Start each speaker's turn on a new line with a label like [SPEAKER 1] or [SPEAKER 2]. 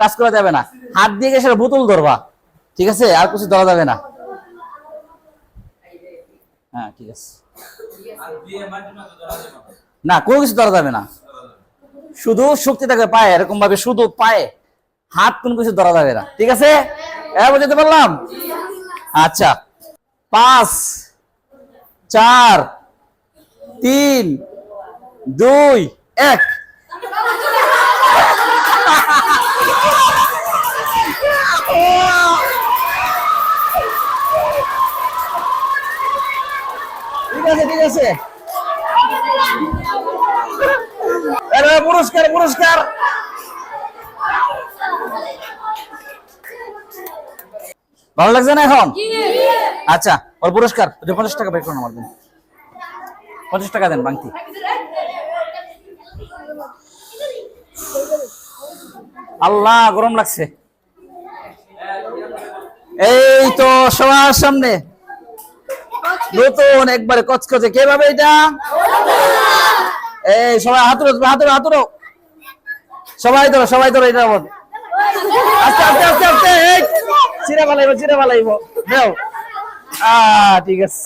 [SPEAKER 1] কাজ করা যাবে না। হাত দিয়ে গেছে বোতল ধরবা, ঠিক আছে? আর কিছু ধরা যাবে না। হ্যাঁ না, কোনো কিছু ধরা যাবে না। শুধু শক্তি থাকবে পায়ে এরকম ভাবে শুধু পায়ে। হাত কোন কিছু ধরা যাবে না, ঠিক আছে? এবার যেতে পারলাম? আচ্ছা। পাঁচ, চার, তিন, দুই, এক। ঠিক আছে ঠিক আছে। পুরস্কার পুরস্কার। ভালো লাগছে না এখন? আচ্ছা ওর পুরস্কার পঞ্চাশ টাকা বের করুন আমার দিন। পঞ্চাশ টাকা দেন, বাংতি। আল্লাহ, গরম লাগছে। এই তো সবার সামনে। নতুন একবারে কচকচে কে পাবে এটা? এই সবাই হাতুরো হাতুরো হাতুরো সবাই ধরো সবাই ধরো এটা আমার আস্তে আস্তে আস্তে আস্তে চিরা বালাইবো চিরা আহ, ঠিক আছে।